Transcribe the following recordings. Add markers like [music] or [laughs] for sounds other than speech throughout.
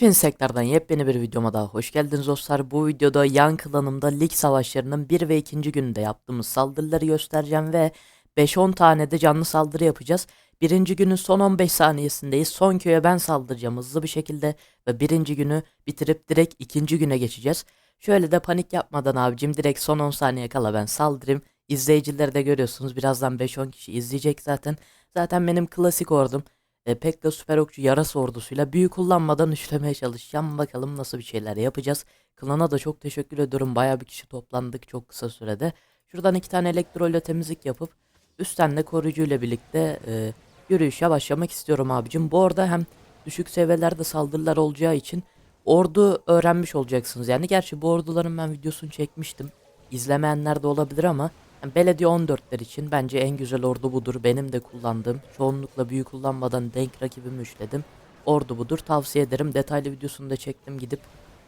Hepiniz tekrardan yepyeni bir videoma daha hoş geldiniz dostlar. Bu videoda yan klanımda lig savaşlarının 1 ve 2. gününde yaptığımız saldırıları göstereceğim ve 5-10 tane de canlı saldırı yapacağız. Birinci günün son 15 saniyesindeyiz. Son köye ben saldıracağım hızlı bir şekilde ve birinci günü bitirip direkt ikinci güne geçeceğiz. Şöyle de panik yapmadan abicim direkt son 10 saniye kala ben saldırayım. İzleyicileri de görüyorsunuz birazdan 5-10 kişi izleyecek zaten. Zaten benim klasik ordum. E, Pekka süper okçu yarası ordusuyla büyü kullanmadan üçlemeye çalışacağım. Bakalım nasıl bir şeyler yapacağız. Klana da çok teşekkür ediyorum. Baya bir kişi toplandık çok kısa sürede. Şuradan iki tane elektro ile temizlik yapıp üstten de koruyucu ile birlikte e, yürüyüşe başlamak istiyorum abicim. Bu arada hem düşük seviyelerde saldırılar olacağı için ordu öğrenmiş olacaksınız. Yani gerçi bu orduların ben videosunu çekmiştim. İzlemeyenler de olabilir ama yani belediye 14'ler için bence en güzel ordu budur. Benim de kullandığım, çoğunlukla büyü kullanmadan denk rakibimi üçledim. Ordu budur. Tavsiye ederim. Detaylı videosunu da çektim. Gidip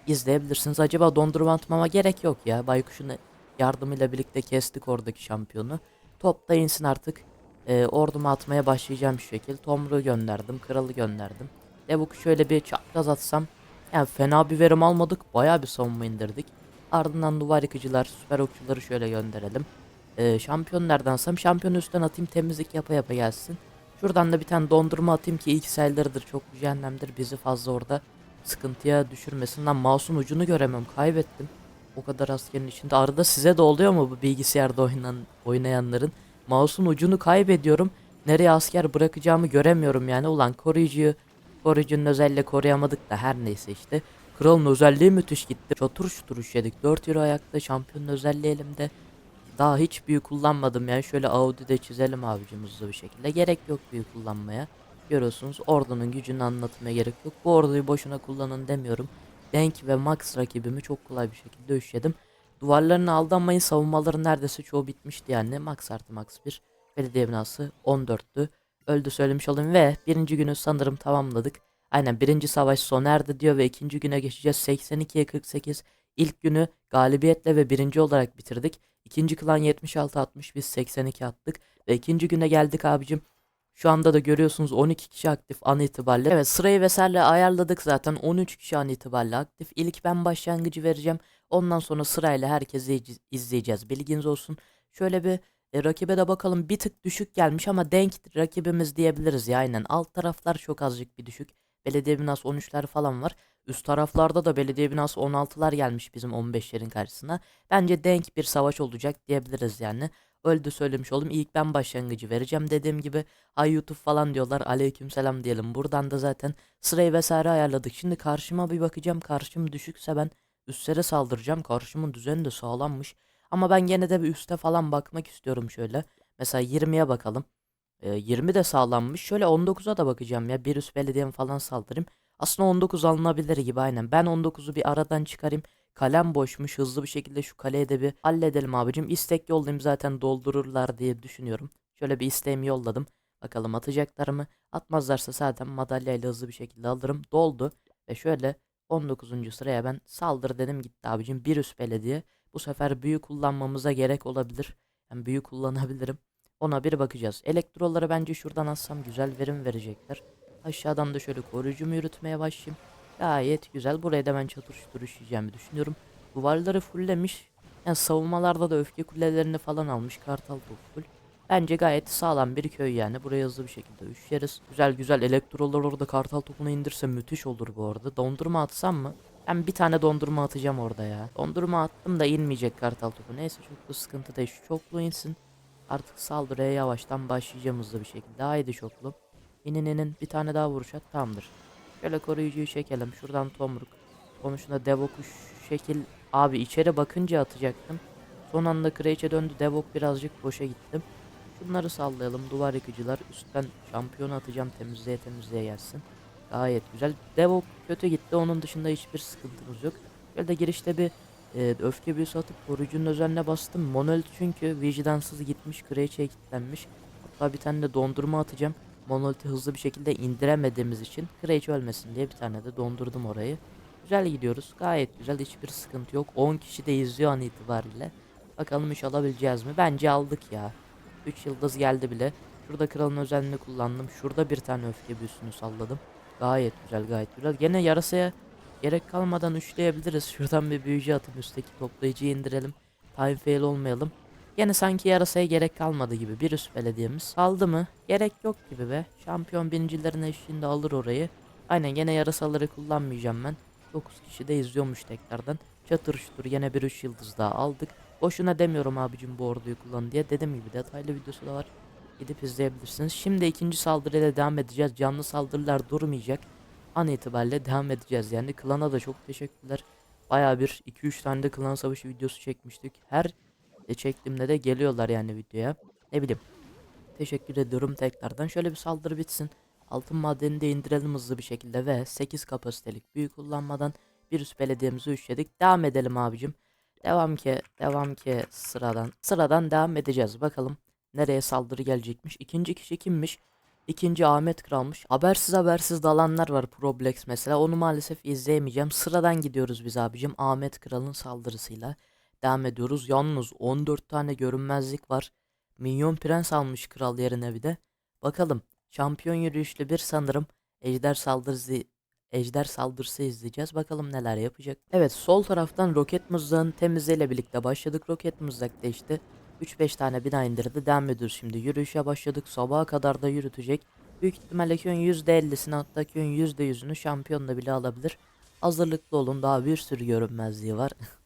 izleyebilirsiniz. Acaba dondurma atmama gerek yok ya. Baykuş'un yardımıyla birlikte kestik oradaki şampiyonu. Top da insin artık. Ee, orduma atmaya başlayacağım şu şekil. Tomruğu gönderdim. Kralı gönderdim. Devuk'u şöyle bir çapraz atsam. Yani fena bir verim almadık. Bayağı bir savunma indirdik. Ardından duvar yıkıcılar, süper okçuları şöyle gönderelim. Ee, şampiyon nereden alsam şampiyon üstten atayım temizlik yapa yapa gelsin. Şuradan da bir tane dondurma atayım ki ilk sayılarıdır çok cehennemdir bizi fazla orada sıkıntıya düşürmesin. Lan mouse'un ucunu göremem kaybettim. O kadar askerin içinde. Arada size de oluyor mu bu bilgisayarda oynan, oynayanların? Mouse'un ucunu kaybediyorum. Nereye asker bırakacağımı göremiyorum yani. Ulan koruyucuyu koruyucunun özelliği koruyamadık da her neyse işte. Kralın özelliği müthiş gitti. Çotur şuturuş yedik. 4 euro ayakta şampiyonun özelliği elimde. Daha hiç büyü kullanmadım yani şöyle Audi'de çizelim abicim hızlı bir şekilde. Gerek yok büyü kullanmaya. Görüyorsunuz ordunun gücünü anlatmaya gerek yok. Bu orduyu boşuna kullanın demiyorum. Denk ve Max rakibimi çok kolay bir şekilde üşledim. Duvarlarına aldanmayın savunmaları neredeyse çoğu bitmişti yani. Max artı Max 1. Belediye binası 14'tü. Öldü söylemiş olayım ve birinci günü sanırım tamamladık. Aynen birinci savaş sona erdi diyor ve ikinci güne geçeceğiz. 82'ye 48. İlk günü galibiyetle ve birinci olarak bitirdik. İkinci klan 76 atmış biz 82 attık. Ve ikinci güne geldik abicim. Şu anda da görüyorsunuz 12 kişi aktif an itibariyle. Evet sırayı vesaire ayarladık zaten 13 kişi an itibariyle aktif. İlk ben başlangıcı vereceğim. Ondan sonra sırayla herkesi izleyeceğiz. Bilginiz olsun. Şöyle bir e, rakibe de bakalım bir tık düşük gelmiş ama denk rakibimiz diyebiliriz ya aynen. Alt taraflar çok azıcık bir düşük. Belediye binası 13'ler falan var. Üst taraflarda da belediye binası 16'lar gelmiş bizim 15'lerin karşısına. Bence denk bir savaş olacak diyebiliriz yani. Öldü söylemiş oldum. İlk ben başlangıcı vereceğim dediğim gibi. Ay YouTube falan diyorlar. Aleykümselam diyelim. Buradan da zaten sırayı vesaire ayarladık. Şimdi karşıma bir bakacağım. Karşım düşükse ben üstlere saldıracağım. Karşımın düzeni de sağlammış. Ama ben gene de bir üste falan bakmak istiyorum şöyle. Mesela 20'ye bakalım. E, 20 de sağlanmış. Şöyle 19'a da bakacağım ya. Bir üst belediyem falan saldırayım. Aslında 19 alınabilir gibi aynen. Ben 19'u bir aradan çıkarayım. Kalem boşmuş. Hızlı bir şekilde şu kaleyi de bir halledelim abicim. İstek yollayayım zaten doldururlar diye düşünüyorum. Şöyle bir isteğimi yolladım. Bakalım atacaklar mı? Atmazlarsa zaten madalyayla hızlı bir şekilde alırım. Doldu. Ve şöyle 19. sıraya ben saldır dedim gitti abicim. Bir üst belediye. Bu sefer büyü kullanmamıza gerek olabilir. Ben büyü kullanabilirim. Ona bir bakacağız. Elektroları bence şuradan atsam güzel verim verecekler. Aşağıdan da şöyle koruyucumu yürütmeye başlayayım. Gayet güzel. Buraya da ben çatır çutur işleyeceğimi düşünüyorum. Duvarları fulllemiş. Yani savunmalarda da öfke kulelerini falan almış. Kartal bu full. Bence gayet sağlam bir köy yani. Buraya hızlı bir şekilde üşeriz. Güzel güzel elektrolar orada kartal topunu indirse müthiş olur bu arada. Dondurma atsam mı? Ben bir tane dondurma atacağım orada ya. Dondurma attım da inmeyecek kartal topu. Neyse çok da sıkıntı değil. Şu çoklu insin. Artık saldırıya yavaştan başlayacağım hızlı bir şekilde. Haydi çoklu. İnin bir tane daha vuruş at tamamdır. Şöyle koruyucuyu çekelim. Şuradan tomruk. Onun şuna devok'u şekil. Abi içeri bakınca atacaktım. Son anda Kraliçe döndü. Devok birazcık boşa gittim. Şunları sallayalım. Duvar yıkıcılar. Üstten şampiyonu atacağım. Temizliğe temizliğe gelsin. Gayet güzel. Devok kötü gitti. Onun dışında hiçbir sıkıntımız yok. Şöyle de girişte bir e, öfke büyüsü atıp koruyucunun özenine bastım. Monolit çünkü vicdansız gitmiş. Kraliçe'ye kilitlenmiş. Hatta bir tane de dondurma atacağım. Monolith'i hızlı bir şekilde indiremediğimiz için Kraliçe ölmesin diye bir tane de dondurdum orayı. Güzel gidiyoruz. Gayet güzel. Hiçbir sıkıntı yok. 10 kişi de izliyor an itibariyle. Bakalım iş alabileceğiz mi? Bence aldık ya. 3 yıldız geldi bile. Şurada kralın özelliğini kullandım. Şurada bir tane öfke büyüsünü salladım. Gayet güzel gayet güzel. Gene yarasaya gerek kalmadan üçleyebiliriz. Şuradan bir büyücü atıp üstteki toplayıcıyı indirelim. Time fail olmayalım. Gene sanki yarasaya gerek kalmadı gibi. Bir üst belediyemiz. Aldı mı? Gerek yok gibi be. Şampiyon birincilerin eşliğinde alır orayı. Aynen gene yarasaları kullanmayacağım ben. 9 kişi de izliyormuş tekrardan. Çatır çutur yine bir 3 yıldız daha aldık. Boşuna demiyorum abicim bu orduyu kullan diye. Dediğim gibi detaylı videosu da var. Gidip izleyebilirsiniz. Şimdi ikinci saldırıyla devam edeceğiz. Canlı saldırılar durmayacak. An itibariyle devam edeceğiz. Yani klana da çok teşekkürler. Baya bir 2-3 tane de klan savaşı videosu çekmiştik. Her e, çektiğimde de geliyorlar yani videoya. Ne bileyim. Teşekkür ediyorum tekrardan. Şöyle bir saldırı bitsin. Altın madenini de indirelim hızlı bir şekilde ve 8 kapasitelik büyük kullanmadan bir üst belediyemizi üçledik. Devam edelim abicim. Devam ki, devam ki sıradan. Sıradan devam edeceğiz. Bakalım nereye saldırı gelecekmiş. İkinci kişi kimmiş? İkinci Ahmet Kral'mış. Habersiz habersiz dalanlar var Problex mesela. Onu maalesef izleyemeyeceğim. Sıradan gidiyoruz biz abicim. Ahmet Kral'ın saldırısıyla devam ediyoruz. Yalnız 14 tane görünmezlik var. Minyon Prens almış kral yerine bir de. Bakalım. Şampiyon yürüyüşlü bir sanırım ejder saldırısı ejder saldırısı izleyeceğiz. Bakalım neler yapacak. Evet sol taraftan roket mızrağın temizliğiyle birlikte başladık. Roket mızrak da işte 3-5 tane bina indirdi. Devam ediyoruz şimdi. Yürüyüşe başladık. Sabaha kadar da yürütecek. Büyük ihtimalle köyün %50'sini hatta köyün %100'ünü şampiyonla bile alabilir. Hazırlıklı olun. Daha bir sürü görünmezliği var. [laughs]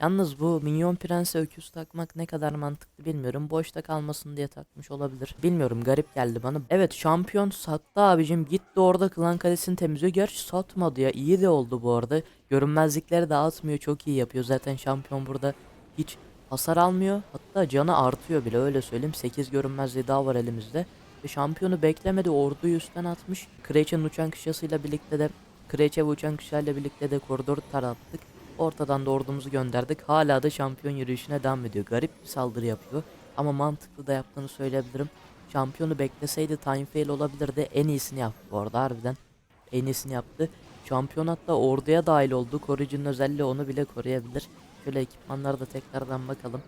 Yalnız bu minyon prense öküz takmak ne kadar mantıklı bilmiyorum. Boşta kalmasın diye takmış olabilir. Bilmiyorum garip geldi bana. Evet şampiyon sattı abicim. Gitti orada klan kalesini temizliyor. Gerçi satmadı ya. İyi de oldu bu arada. Görünmezlikleri dağıtmıyor. Çok iyi yapıyor. Zaten şampiyon burada hiç hasar almıyor. Hatta canı artıyor bile öyle söyleyeyim. 8 görünmezliği daha var elimizde. Ve şampiyonu beklemedi. Orduyu üstten atmış. Kraliçenin uçan kışlasıyla birlikte de Kraliçe ve uçan kışlayla birlikte de koridoru tarattık. Ortadan da gönderdik. Hala da şampiyon yürüyüşüne devam ediyor. Garip bir saldırı yapıyor. Ama mantıklı da yaptığını söyleyebilirim. Şampiyonu bekleseydi time fail olabilirdi. En iyisini yaptı bu arada harbiden. En iyisini yaptı. Şampiyon hatta orduya dahil oldu. Koruyucunun özelliği onu bile koruyabilir. Şöyle ekipmanlara da tekrardan bakalım.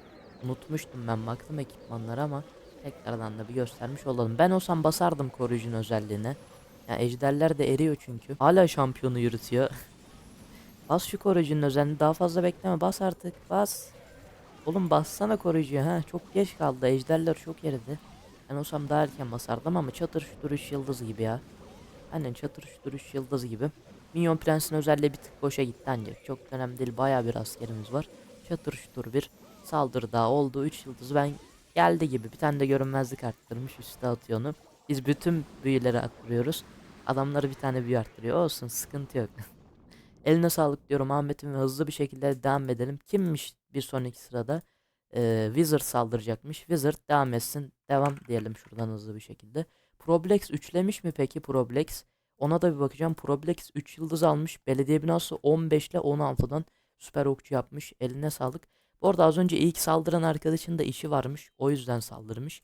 Unutmuştum ben baktım ekipmanlara ama tekrardan da bir göstermiş olalım. Ben olsam basardım koruyucunun özelliğine. Yani ejderler de eriyor çünkü. Hala şampiyonu yürütüyor. [laughs] Bas şu koruyucunun özelliğini daha fazla bekleme bas artık bas. Oğlum bassana koruyucuya ha çok geç kaldı ejderler çok eridi. Ben olsam daha erken basardım ama çatır şu duruş yıldız gibi ya. Aynen çatır şu duruş yıldız gibi. Minyon Prens'in özelliği bir tık boşa gitti ancak çok önemli değil baya bir askerimiz var. Çatır şutur bir saldırı daha oldu 3 yıldız ben geldi gibi bir tane de görünmezlik arttırmış üstte atıyor onu. Biz bütün büyüleri arttırıyoruz. Adamları bir tane büyü arttırıyor olsun sıkıntı yok. [laughs] Eline sağlık diyorum Ahmet'im ve hızlı bir şekilde devam edelim. Kimmiş bir sonraki sırada? Ee, Wizard saldıracakmış. Wizard devam etsin. Devam diyelim şuradan hızlı bir şekilde. Problex üçlemiş mi peki Problex? Ona da bir bakacağım. Problex 3 yıldız almış. Belediye binası 15 ile 16'dan süper okçu yapmış. Eline sağlık. Bu arada az önce ilk saldıran arkadaşın da işi varmış. O yüzden saldırmış.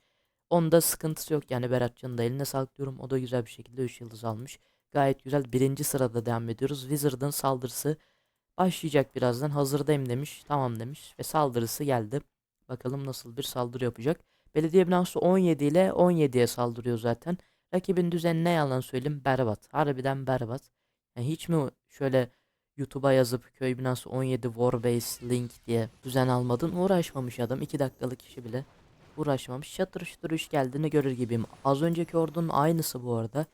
Onda sıkıntısı yok yani Beratcan'ın da eline sağlık diyorum. O da güzel bir şekilde 3 yıldız almış. Gayet güzel. Birinci sırada devam ediyoruz. Wizard'ın saldırısı başlayacak birazdan. Hazırdayım demiş. Tamam demiş. Ve saldırısı geldi. Bakalım nasıl bir saldırı yapacak. Belediye binası 17 ile 17'ye saldırıyor zaten. Rakibin düzeni ne yalan söyleyeyim berbat. Harbiden berbat. Yani hiç mi şöyle YouTube'a yazıp köy binası 17 Warbase link diye düzen almadın uğraşmamış adam. 2 dakikalık işi bile uğraşmamış. Şatır şutur iş geldiğini görür gibiyim. Az önceki ordunun aynısı bu arada.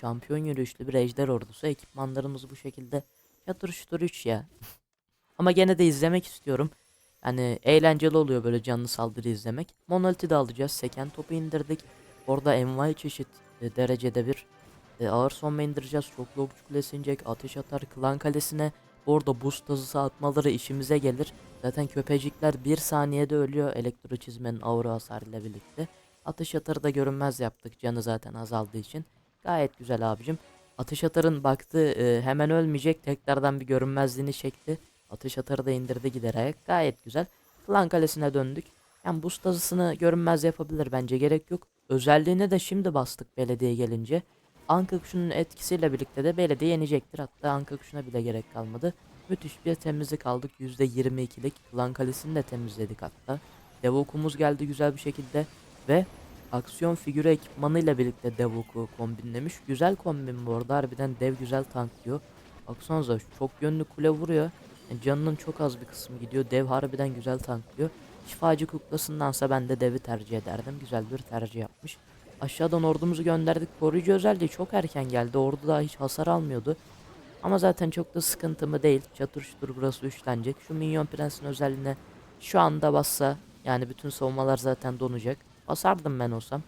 Şampiyon yürüyüşlü bir ejder ordusu. Ekipmanlarımız bu şekilde. Yatır şutur 3 ya. [laughs] Ama gene de izlemek istiyorum. Yani eğlenceli oluyor böyle canlı saldırı izlemek. Monolith'i de alacağız. Seken topu indirdik. Orada envai çeşit e, derecede bir e, ağır sonma indireceğiz. Çoklu okçu kulesi. Ateş atar klan kalesine. Orada boost hızısı atmaları işimize gelir. Zaten köpecikler bir saniyede ölüyor elektro çizmenin aura hasarıyla birlikte. Ateş atarı da görünmez yaptık canı zaten azaldığı için. Gayet güzel abicim. Ateş atarın baktı e, hemen ölmeyecek. Tekrardan bir görünmezliğini çekti. Ateş atarı da indirdi giderek. Gayet güzel. Klan kalesine döndük. Yani boost hızısını görünmez yapabilir bence gerek yok. Özelliğine de şimdi bastık belediye gelince. Anka kuşunun etkisiyle birlikte de belediye yenecektir. Hatta Anka kuşuna bile gerek kalmadı. Müthiş bir temizlik aldık. %22'lik. Klan kalesini de temizledik hatta. Dev okumuz geldi güzel bir şekilde. Ve aksiyon figürü ekipmanıyla birlikte Devok'u kombinlemiş. Güzel kombin bu arada. Harbiden dev güzel tanklıyor. Baksanıza çok yönlü kule vuruyor. Yani canının çok az bir kısmı gidiyor. Dev harbiden güzel tanklıyor. Şifacı kuklasındansa ben de devi tercih ederdim. Güzel bir tercih yapmış. Aşağıdan ordumuzu gönderdik. Koruyucu özelliği çok erken geldi. Ordu daha hiç hasar almıyordu. Ama zaten çok da sıkıntı mı değil. Çatır çutur burası üçlenecek. Şu minyon prensin özelliğine şu anda bassa yani bütün savunmalar zaten donacak. Basardım ben olsam.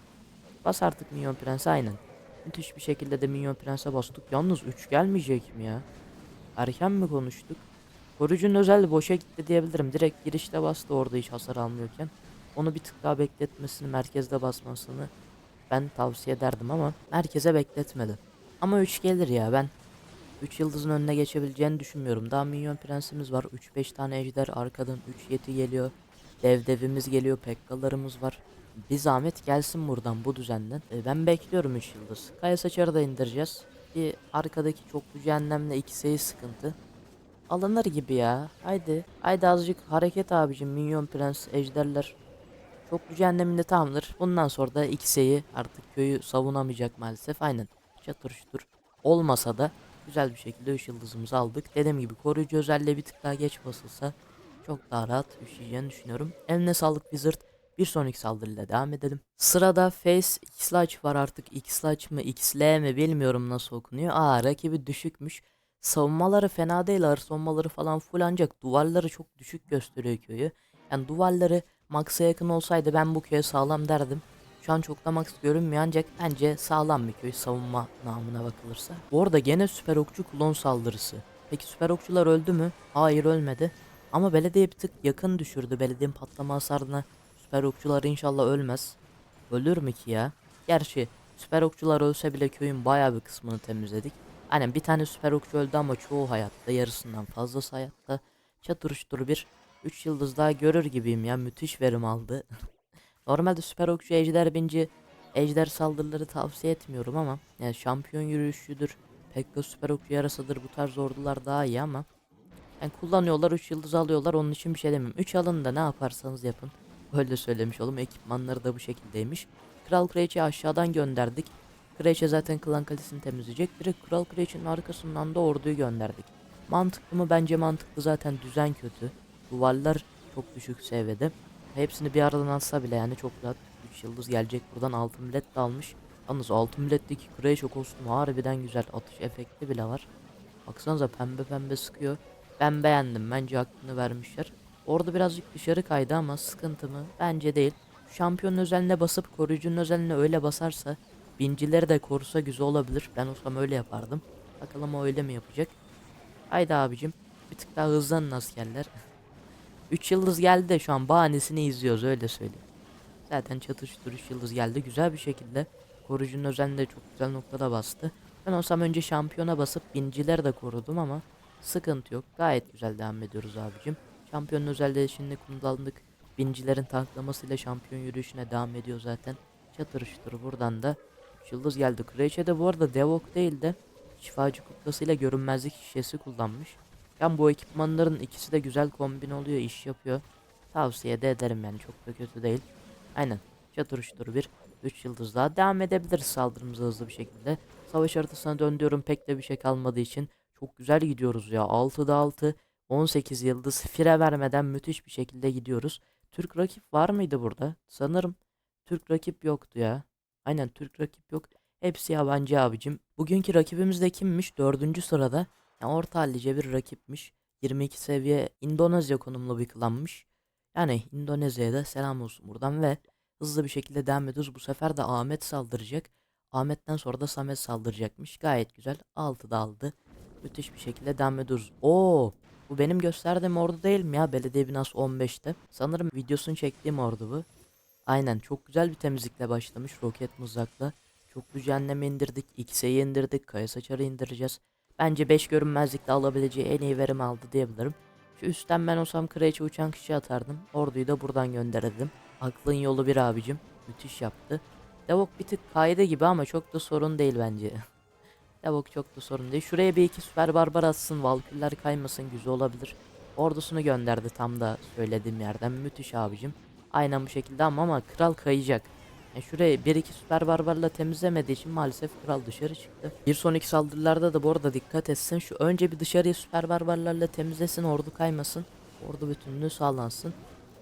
Bas artık minyon prensi aynen. Müthiş bir şekilde de minyon prense bastık. Yalnız 3 gelmeyecek mi ya? Erken mi konuştuk? Koruyucunun özelliği boşa gitti diyebilirim. Direkt girişte bastı orada hiç hasar almıyorken. Onu bir tık daha bekletmesini, merkezde basmasını ben tavsiye ederdim ama merkeze bekletmedi. Ama 3 gelir ya ben 3 yıldızın önüne geçebileceğini düşünmüyorum. Daha minyon prensimiz var. 3-5 tane ejder arkadan 3 yeti geliyor. Dev devimiz geliyor. Pekkalarımız var. Bir zahmet gelsin buradan bu düzenden. E, ben bekliyorum 3 yıldız. Kaya saçarı da indireceğiz. Bir arkadaki çoklu cehennemle ikisi sıkıntı. Alınır gibi ya. Haydi. Haydi azıcık hareket abicim. Minyon prens, ejderler. Çoklu cehenneminde tamamdır. Bundan sonra da ikisiyi artık köyü savunamayacak maalesef. Aynen. Çatır şutur. Olmasa da güzel bir şekilde 3 yıldızımızı aldık. Dediğim gibi koruyucu özelliğe bir tık daha geç basılsa çok daha rahat üşüyeceğini düşünüyorum. Eline sağlık Wizard. Bir sonraki saldırıyla devam edelim. Sırada Face X-Large var artık X-Large mı X-L mi bilmiyorum nasıl okunuyor. Aa rakibi düşükmüş. Savunmaları fena değil ağır savunmaları falan full ancak duvarları çok düşük gösteriyor köyü. Yani duvarları max'a yakın olsaydı ben bu köye sağlam derdim. Şu an çok da max görünmüyor ancak bence sağlam bir köy savunma namına bakılırsa. Bu arada gene süper okçu klon saldırısı. Peki süper okçular öldü mü? Hayır ölmedi. Ama belediye bir tık yakın düşürdü belediyenin patlama hasarına. Süper okçular inşallah ölmez. Ölür mü ki ya? Gerçi süper okçular ölse bile köyün baya bir kısmını temizledik. Aynen bir tane süper okçu öldü ama çoğu hayatta yarısından fazlası hayatta. Çatır uçtur bir 3 yıldız daha görür gibiyim ya müthiş verim aldı. [laughs] Normalde süper okçu ejder binci ejder saldırıları tavsiye etmiyorum ama yani şampiyon yürüyüşüdür. Pekka süper okçu yarasıdır bu tarz ordular daha iyi ama yani kullanıyorlar 3 yıldız alıyorlar onun için bir şey demem. 3 alın da ne yaparsanız yapın. Öyle söylemiş oğlum ekipmanları da bu şekildeymiş. Kral Kraliçe'yi aşağıdan gönderdik. Kraliçe zaten klan kalesini temizleyecek. Direkt Kral Kraliçe'nin arkasından da orduyu gönderdik. Mantıklı mı? Bence mantıklı zaten düzen kötü. Duvarlar çok düşük seviyede. Hepsini bir aradan alsa bile yani çok rahat 3 yıldız gelecek buradan altın bilet de almış. Yalnız altın biletteki Kraliçe kostümü harbiden güzel atış efekti bile var. Baksanıza pembe pembe sıkıyor. Ben beğendim bence hakkını vermişler. Orada birazcık dışarı kaydı ama sıkıntı mı? Bence değil. Şampiyonun özeline basıp koruyucunun özeline öyle basarsa bincileri de korusa güzel olabilir. Ben olsam öyle yapardım. Bakalım o öyle mi yapacak? Haydi abicim. Bir tık daha hızlanın askerler. [laughs] 3 yıldız geldi de şu an bahanesini izliyoruz öyle söyleyeyim. Zaten çatıştır 3 yıldız geldi güzel bir şekilde. Koruyucunun özelinde çok güzel noktada bastı. Ben olsam önce şampiyona basıp bincileri de korudum ama sıkıntı yok. Gayet güzel devam ediyoruz abicim. Şampiyonun özelliği şimdi kullandık. Bincilerin tanklamasıyla şampiyon yürüyüşüne devam ediyor zaten. Çatır şutur buradan da 3 yıldız geldi. Kraliçe de bu arada Devok değil de şifacı kuklasıyla görünmezlik şişesi kullanmış. Yani bu ekipmanların ikisi de güzel kombin oluyor, iş yapıyor. Tavsiye de ederim yani çok da kötü değil. Aynen. Çatır uçtur bir. 3 yıldız daha devam edebiliriz saldırımıza hızlı bir şekilde. Savaş haritasına döndüyorum pek de bir şey kalmadığı için. Çok güzel gidiyoruz ya. 6'da 6. 18 yıldız fire vermeden müthiş bir şekilde gidiyoruz. Türk rakip var mıydı burada? Sanırım Türk rakip yoktu ya. Aynen Türk rakip yok. Hepsi yabancı abicim. Bugünkü rakibimiz de kimmiş? Dördüncü sırada. Yani orta hallice bir rakipmiş. 22 seviye Endonezya konumlu bir klanmış. Yani Endonezya'ya da selam olsun buradan ve hızlı bir şekilde devam ediyoruz. Bu sefer de Ahmet saldıracak. Ahmet'ten sonra da Samet saldıracakmış. Gayet güzel. 6'da aldı. Müthiş bir şekilde devam ediyoruz. Oo, bu benim gösterdiğim ordu değil mi ya? Belediye binası 15'te. Sanırım videosunu çektiğim ordu bu. Aynen çok güzel bir temizlikle başlamış roket mızrakla. Çok düzenleme indirdik. X'e indirdik. Kaya saçarı indireceğiz. Bence 5 görünmezlikle alabileceği en iyi verim aldı diyebilirim. Şu üstten ben olsam kraliçe uçan kişi atardım. Orduyu da buradan gönderirdim. Aklın yolu bir abicim. Müthiş yaptı. Devok bir tık kaydı gibi ama çok da sorun değil bence. [laughs] Devok çok da sorun değil. Şuraya bir iki süper barbar atsın. Valküller kaymasın güzel olabilir. Ordusunu gönderdi tam da söylediğim yerden. Müthiş abicim. Aynen bu şekilde ama, ama kral kayacak. Yani şurayı bir iki süper barbarla temizlemediği için maalesef kral dışarı çıktı. Bir sonraki saldırılarda da bu arada dikkat etsin. Şu önce bir dışarıyı süper barbarlarla temizlesin ordu kaymasın. Ordu bütünlüğü sağlansın.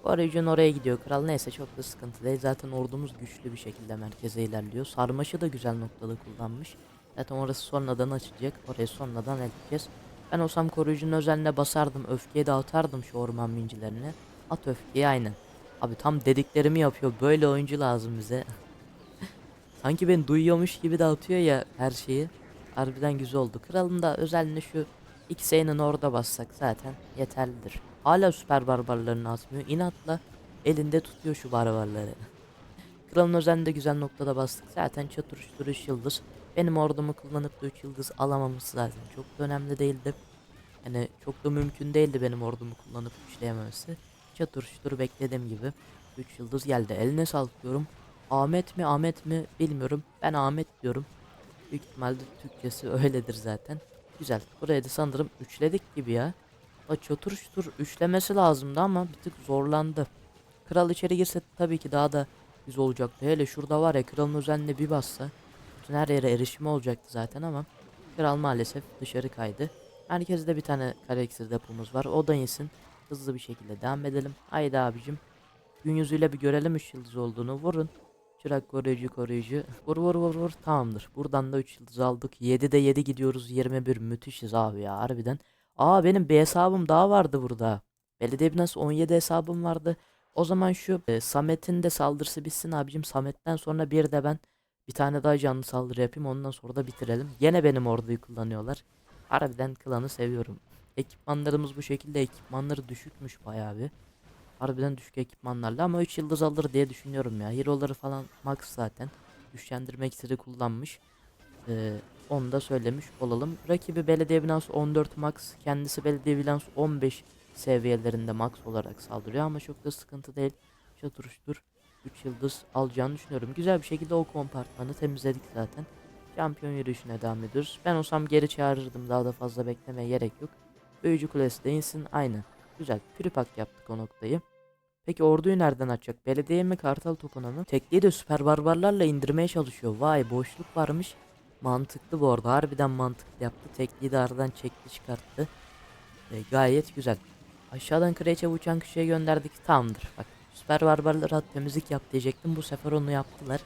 Koruyucun oraya gidiyor kral neyse çok da sıkıntı değil. Zaten ordumuz güçlü bir şekilde merkeze ilerliyor. Sarmaşı da güzel noktada kullanmış. Zaten orası sonradan açılacak. Orayı sonradan edeceğiz. Ben olsam koruyucunun özeline basardım. Öfkeyi dağıtardım şu orman mincilerine. At öfkeyi aynen. Abi tam dediklerimi yapıyor. Böyle oyuncu lazım bize. [laughs] Sanki beni duyuyormuş gibi dağıtıyor ya her şeyi. Harbiden güzel oldu. Kralın da özelliğini şu X'inin orada bassak zaten yeterlidir. Hala süper barbarlarını atmıyor. İnatla elinde tutuyor şu barbarları. [laughs] Kralın özelliğinde güzel noktada bastık. Zaten çatır çutur üç yıldız. Benim ordumu kullanıp da 3 yıldız alamamız zaten çok da önemli değildi. Yani çok da mümkün değildi benim ordumu kullanıp üçleyememesi. Çatır çutur beklediğim gibi 3 yıldız geldi. Eline sağlık diyorum. Ahmet mi Ahmet mi bilmiyorum. Ben Ahmet diyorum. Büyük ihtimalle Türkçesi [laughs] öyledir zaten. Güzel. Buraya da sanırım üçledik gibi ya. O çatır çutur üçlemesi lazımdı ama bir tık zorlandı. Kral içeri girse tabii ki daha da güzel olacaktı. Hele şurada var ya kralın özelliğine bir bassa. Bütün her yere erişimi olacaktı zaten ama kral maalesef dışarı kaydı. Merkezde bir tane kare iksir depomuz var. O da insin. Hızlı bir şekilde devam edelim. Haydi abicim. Gün yüzüyle bir görelim 3 yıldız olduğunu. Vurun. Çırak koruyucu koruyucu. Vur vur vur vur. Tamamdır. Buradan da 3 yıldız aldık. 7'de 7 gidiyoruz. 21 müthişiz abi ya harbiden. Aa benim bir hesabım daha vardı burada. Belediye binası 17 hesabım vardı. O zaman şu e, Samet'in de saldırısı bitsin abicim. Samet'ten sonra bir de ben bir tane daha canlı saldırı yapayım. Ondan sonra da bitirelim. Yine benim orduyu kullanıyorlar. Harbiden klanı seviyorum. Ekipmanlarımız bu şekilde. Ekipmanları düşükmüş bayağı bir. Harbiden düşük ekipmanlarla ama 3 yıldız alır diye düşünüyorum ya. Hero'ları falan max zaten. Güçlendirme iksiri kullanmış. Ee, onu da söylemiş olalım. Rakibi belediye binası 14 max. Kendisi belediye binası 15 seviyelerinde max olarak saldırıyor ama çok da sıkıntı değil. Çatırıştır 3 yıldız alacağını düşünüyorum. Güzel bir şekilde o kompartmanı temizledik zaten. Şampiyon yürüyüşüne devam ediyoruz. Ben olsam geri çağırırdım. Daha da fazla beklemeye gerek yok. Büyücü kulesi de insin. Aynı. Güzel. Püripak yaptık o noktayı. Peki orduyu nereden açacak? Belediye mi Kartal topuna mı? Tekliği de süper barbarlarla indirmeye çalışıyor. Vay boşluk varmış. Mantıklı bu arada. Harbiden mantıklı yaptı. Tekliği de aradan çekti çıkarttı. E, gayet güzel. Aşağıdan kraliçe uçan kişiye gönderdik. Tamamdır. Bak süper barbarlar at temizlik yap diyecektim. Bu sefer onu yaptılar.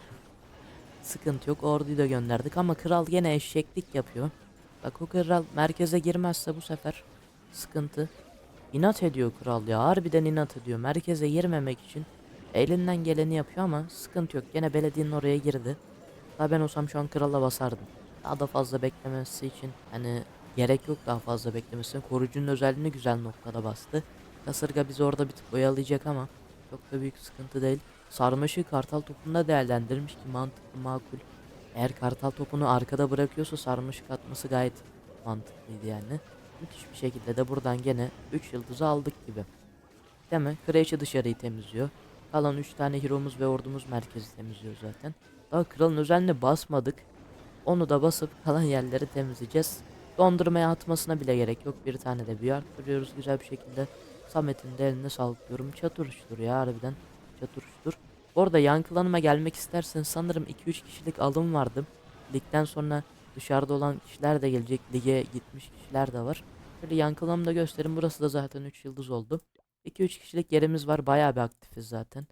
Sıkıntı yok. Orduyu da gönderdik ama kral gene eşeklik yapıyor. Bak o kral merkeze girmezse bu sefer sıkıntı. İnat ediyor kral ya. Harbiden inat ediyor. Merkeze girmemek için elinden geleni yapıyor ama sıkıntı yok. Gene belediyenin oraya girdi. Daha ben olsam şu an krala basardım. Daha da fazla beklemesi için hani gerek yok daha fazla beklemesi. Korucunun özelliğini güzel noktada bastı. Kasırga bizi orada bir tık oyalayacak ama çok da büyük sıkıntı değil. Sarmaşı kartal topunda değerlendirmiş ki mantıklı makul. Eğer kartal topunu arkada bırakıyorsa sarmaşık atması gayet mantıklıydı yani. Müthiş bir şekilde de buradan gene 3 yıldızı aldık gibi. Değil mi? Kraliçe dışarıyı temizliyor. Kalan 3 tane hero'muz ve ordumuz merkezi temizliyor zaten. Daha kralın özelliğine basmadık. Onu da basıp kalan yerleri temizleyeceğiz. Dondurmaya atmasına bile gerek yok. Bir tane de büyü arttırıyoruz güzel bir şekilde. Samet'in de eline sağlık diyorum. Çatır uçtur ya harbiden. Çatır uçtur. Bu arada yan klanıma gelmek istersen sanırım 2-3 kişilik alım vardı. Ligden sonra dışarıda olan kişiler de gelecek. Lige gitmiş kişiler de var. Şöyle yan klanımı da göstereyim. Burası da zaten 3 yıldız oldu. 2-3 kişilik yerimiz var. Bayağı bir aktifiz zaten.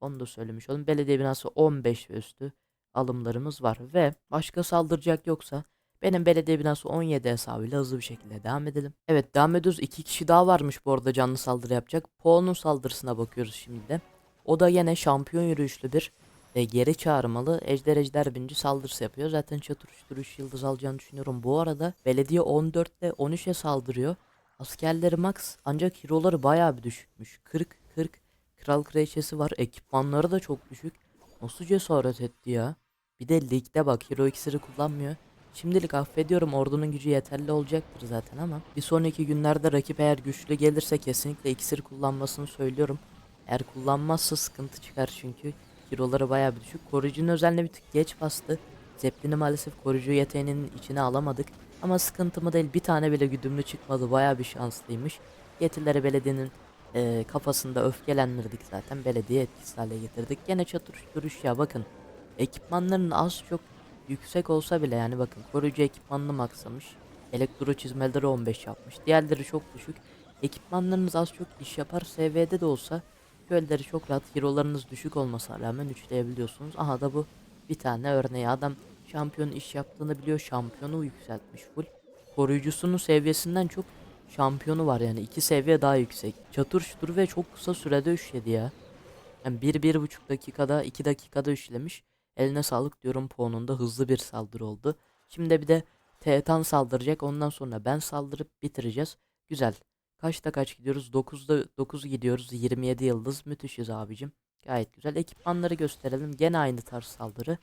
Onu da söylemiş oldum. Belediye binası 15 ve üstü alımlarımız var. Ve başka saldıracak yoksa benim belediye binası 17 hesabıyla hızlı bir şekilde devam edelim. Evet devam ediyoruz. İki kişi daha varmış bu arada canlı saldırı yapacak. Po'nun saldırısına bakıyoruz şimdi de. O da yine şampiyon yürüyüşlü bir e, geri çağırmalı ejder ejder binci saldırısı yapıyor. Zaten çatır çutur 3 yıldız alacağını düşünüyorum. Bu arada belediye 14'te 13'e saldırıyor. Askerleri max ancak hero'ları bayağı bir düşükmüş. 40 40 kral kraliçesi var. Ekipmanları da çok düşük. Nasıl cesaret etti ya? Bir de ligde bak hero iksiri kullanmıyor. Şimdilik affediyorum ordunun gücü yeterli olacaktır zaten ama bir sonraki günlerde rakip eğer güçlü gelirse kesinlikle iksir kullanmasını söylüyorum. Eğer kullanmazsa sıkıntı çıkar çünkü hero'ları bayağı bir düşük. Koruyucunun özelliğine bir tık geç bastı. Zeppelin'i maalesef koruyucu yeteneğinin içine alamadık. Ama sıkıntı mı değil bir tane bile güdümlü çıkmadı bayağı bir şanslıymış. Yetilere belediyenin e, kafasında öfkelendirdik zaten. Belediye etkisiz hale getirdik. Gene çatır duruş ya bakın. Ekipmanların az çok yüksek olsa bile yani bakın koruyucu ekipmanını maksamış. Elektro çizmeleri 15 yapmış. Diğerleri çok düşük. Ekipmanlarınız az çok iş yapar. SV'de de olsa köyleri çok rahat. Hero'larınız düşük olmasına rağmen üçleyebiliyorsunuz. Aha da bu bir tane örneği. Adam şampiyon iş yaptığını biliyor. Şampiyonu yükseltmiş full. Koruyucusunun seviyesinden çok şampiyonu var yani. iki seviye daha yüksek. Çatır çutur ve çok kısa sürede üçledi ya. Yani bir, bir buçuk dakikada, iki dakikada üçlemiş. Eline sağlık diyorum puanında hızlı bir saldırı oldu. Şimdi bir de Teğetan saldıracak. Ondan sonra ben saldırıp bitireceğiz. Güzel. Kaçta kaç gidiyoruz? 9'da 9 gidiyoruz. 27 yıldız. Müthişiz abicim. Gayet güzel. Ekipmanları gösterelim. Gene aynı tarz saldırı.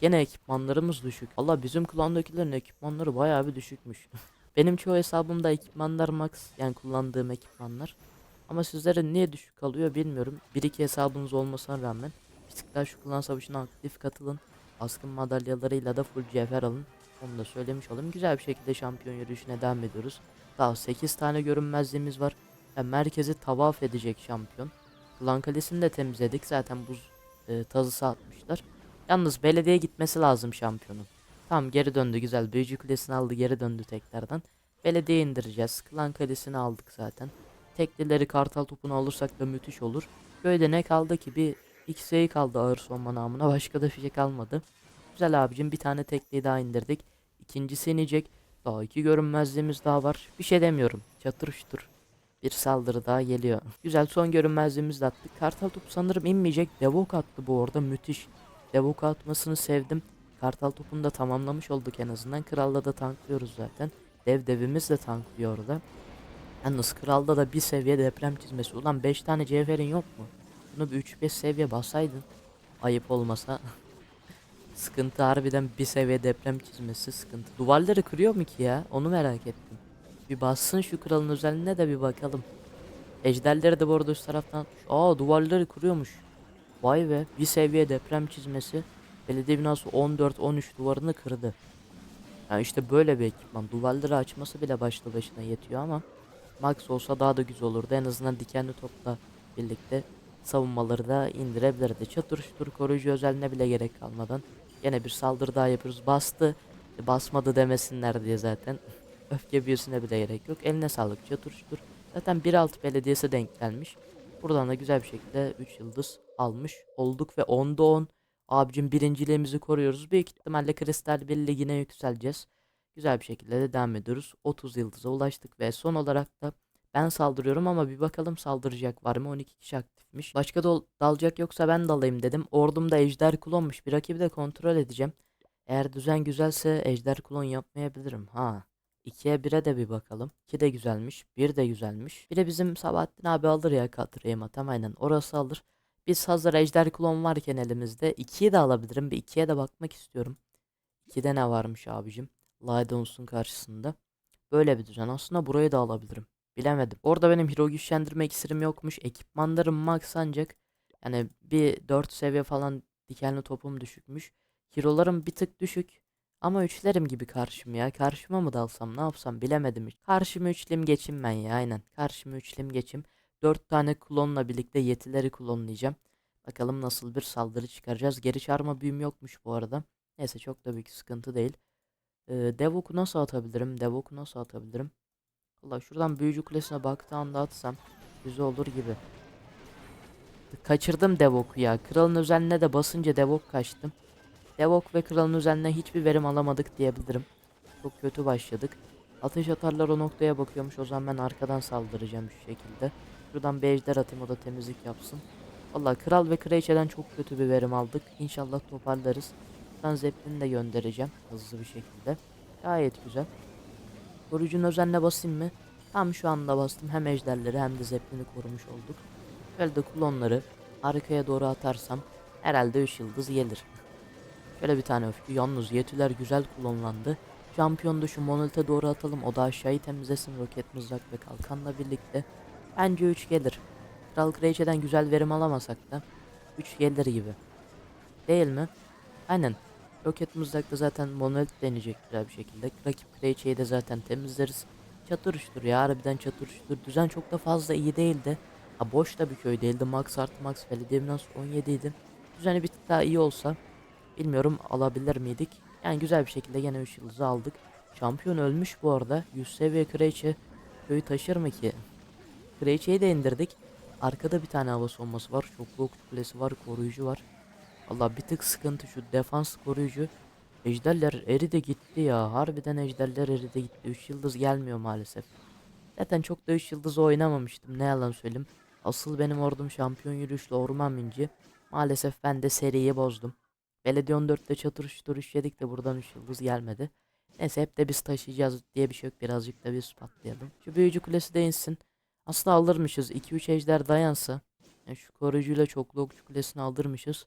Gene ekipmanlarımız düşük. Allah bizim klandakilerin ekipmanları bayağı bir düşükmüş. [laughs] Benim çoğu hesabımda ekipmanlar max yani kullandığım ekipmanlar. Ama sizlere niye düşük kalıyor bilmiyorum. Bir iki hesabınız olmasına rağmen şu klan savaşına aktif katılın. Baskın madalyalarıyla da full cevher alın. Onu da söylemiş olayım. Güzel bir şekilde şampiyon yürüyüşüne devam ediyoruz. Daha 8 tane görünmezliğimiz var. Yani merkezi tavaf edecek şampiyon. Klan kalesini de temizledik. Zaten buz e, tazısı atmışlar. Yalnız belediye gitmesi lazım şampiyonun. Tamam geri döndü güzel. Büyücü kulesini aldı geri döndü tekrardan. Belediye indireceğiz. Klan kalesini aldık zaten. Teklileri kartal topunu alırsak da müthiş olur. Böyle ne kaldı ki bir X'e kaldı ağır sonma namına. Başka da bir şey kalmadı. Güzel abicim bir tane tekliyi daha indirdik. İkincisi inecek. Daha iki görünmezliğimiz daha var. Bir şey demiyorum. Çatır şutur. Bir saldırı daha geliyor. Güzel son görünmezliğimizi de attık. Kartal topu sanırım inmeyecek. Devok attı bu orada müthiş. Devok atmasını sevdim. Kartal topunu da tamamlamış olduk en azından. Kral'da da tanklıyoruz zaten. Dev devimiz de tanklıyor orada. Yalnız Kral'da da bir seviye deprem çizmesi. Ulan 5 tane cevherin yok mu? Bunu bir 3-5 seviye basaydın. Ayıp olmasa. [laughs] sıkıntı harbiden bir seviye deprem çizmesi sıkıntı. Duvarları kırıyor mu ki ya? Onu merak ettim. Bir bassın şu kralın özelliğine de bir bakalım. Ejderleri de bu arada üst taraftan. Aa duvarları kırıyormuş. Vay be bir seviye deprem çizmesi. Belediye binası 14-13 duvarını kırdı. Yani işte böyle bir ekipman. Duvarları açması bile başlı başına yetiyor ama Max olsa daha da güzel olurdu. En azından dikenli topla birlikte savunmaları da indirebilirdi. Çatır çutur koruyucu özelliğine bile gerek kalmadan yine bir saldırı daha yapıyoruz. Bastı, e, basmadı demesinler diye zaten. [laughs] Öfke büyüsüne bile gerek yok. Eline sağlık çatır çutur. Zaten 1.6 belediyesi denk gelmiş. Buradan da güzel bir şekilde 3 yıldız almış olduk ve 10'da 10 abicim birinciliğimizi koruyoruz. Büyük ihtimalle Kristal 1 ligine yükseleceğiz. Güzel bir şekilde de devam ediyoruz. 30 yıldıza ulaştık ve son olarak da ben saldırıyorum ama bir bakalım saldıracak var mı? 12 kişi aktifmiş. Başka dal- dalacak yoksa ben dalayım dedim. Ordumda ejder klonmuş. Bir rakibi de kontrol edeceğim. Eğer düzen güzelse ejder klon yapmayabilirim. Ha. 2'ye 1'e de bir bakalım. 2 de güzelmiş. 1 de güzelmiş. Bir de bizim Sabahattin abi alır ya Katriyema tam aynen orası alır. Biz hazır ejder klon varken elimizde 2'yi de alabilirim. Bir 2'ye de bakmak istiyorum. 2'de ne varmış abicim? Lydons'un karşısında. Böyle bir düzen. Aslında burayı da alabilirim. Bilemedim. Orada benim hero güçlendirme iksirim yokmuş. Ekipmanlarım max ancak yani bir 4 seviye falan dikenli topum düşükmüş. Hero'larım bir tık düşük. Ama üçlerim gibi karşım ya. Karşıma mı dalsam ne yapsam bilemedim hiç. Karşıma üçlim geçim ben ya aynen. Karşıma üçlim geçim. 4 tane klonla birlikte yetileri klonlayacağım. Bakalım nasıl bir saldırı çıkaracağız. Geri çağırma büyüm yokmuş bu arada. Neyse çok da büyük sıkıntı değil. Ee, Devok'u nasıl atabilirim? Devok'u nasıl atabilirim? Valla şuradan büyücü kulesine baktığı anda atsam güzel olur gibi. Kaçırdım Devok'u ya. Kralın özeline de basınca Devok kaçtım. Devok ve kralın özeline hiçbir verim alamadık diyebilirim. Çok kötü başladık. Ateş atarlar o noktaya bakıyormuş. O zaman ben arkadan saldıracağım şu şekilde. Şuradan bir ejder atayım o da temizlik yapsın. Valla kral ve kraliçeden çok kötü bir verim aldık. İnşallah toparlarız. Ben Zeppelin'i de göndereceğim hızlı bir şekilde. Gayet güzel. Koruyucunun özenle basayım mı? Tam şu anda bastım. Hem ejderleri hem de Zeppelin'i korumuş olduk. Şöyle de klonları arkaya doğru atarsam herhalde 3 yıldız gelir. Şöyle bir tane öfke. Yalnız yetiler güzel klonlandı. Şampiyonu da şu monolite doğru atalım. O da aşağıyı temizlesin roket mızrak ve kalkanla birlikte. Bence 3 gelir. Kral Kraliçe'den güzel verim alamasak da 3 gelir gibi. Değil mi? Aynen. Roket mızrakla zaten monolit deneyecek güzel bir şekilde. Rakip Kraliçe'yi de zaten temizleriz. Çatır uçtur ya harbiden çatır uçtur. Düzen çok da fazla iyi değildi. Ha boş da bir köy değildi. Max artı max belediye binası 17 idi. Düzeni bir tık daha iyi olsa bilmiyorum alabilir miydik. Yani güzel bir şekilde gene 3 yıldızı aldık. Şampiyon ölmüş bu arada. 100 seviye Kraliçe köyü taşır mı ki? Kraliçeyi de indirdik. Arkada bir tane hava savunması var. Çoklu okçu kulesi var. Koruyucu var. Allah bir tık sıkıntı şu defans koruyucu. Ejderler eridi gitti ya. Harbiden ejderler eridi gitti. 3 yıldız gelmiyor maalesef. Zaten çok da 3 yıldız oynamamıştım. Ne yalan söyleyeyim. Asıl benim ordum şampiyon yürüyüşlü orman minci. Maalesef ben de seriyi bozdum. Belediye 14'te çatır çutur yedik de buradan 3 yıldız gelmedi. Neyse hep de biz taşıyacağız diye bir şey yok. Birazcık da biz patlayalım. Şu büyücü kulesi de insin. Aslında alırmışız. 2-3 ejder dayansa. Yani şu koruyucuyla çoklu okçu kulesini aldırmışız.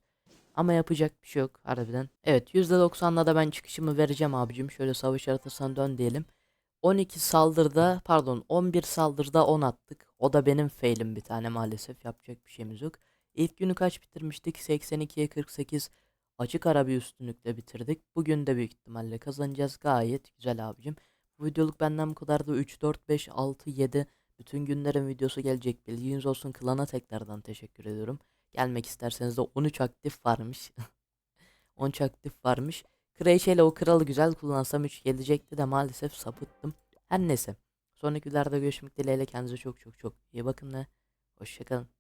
Ama yapacak bir şey yok harbiden. Evet %90'la da ben çıkışımı vereceğim abicim. Şöyle savaş haritasına dön diyelim. 12 saldırıda pardon 11 saldırıda 10 attık. O da benim failim bir tane maalesef. Yapacak bir şeyimiz yok. İlk günü kaç bitirmiştik? 82'ye 48 açık ara bir üstünlükle bitirdik. Bugün de büyük ihtimalle kazanacağız. Gayet güzel abicim. Bu videoluk benden bu kadar da 3, 4, 5, 6, 7 bütün günlerin videosu gelecek. Bilginiz olsun klana tekrardan teşekkür ediyorum. Gelmek isterseniz de 13 aktif varmış. [laughs] 13 aktif varmış. Kraliçe ile o kralı güzel kullansam 3 gelecekti de maalesef sapıttım. Her neyse. Sonraki videolarda görüşmek dileğiyle kendinize çok çok çok iyi bakın ve hoşçakalın.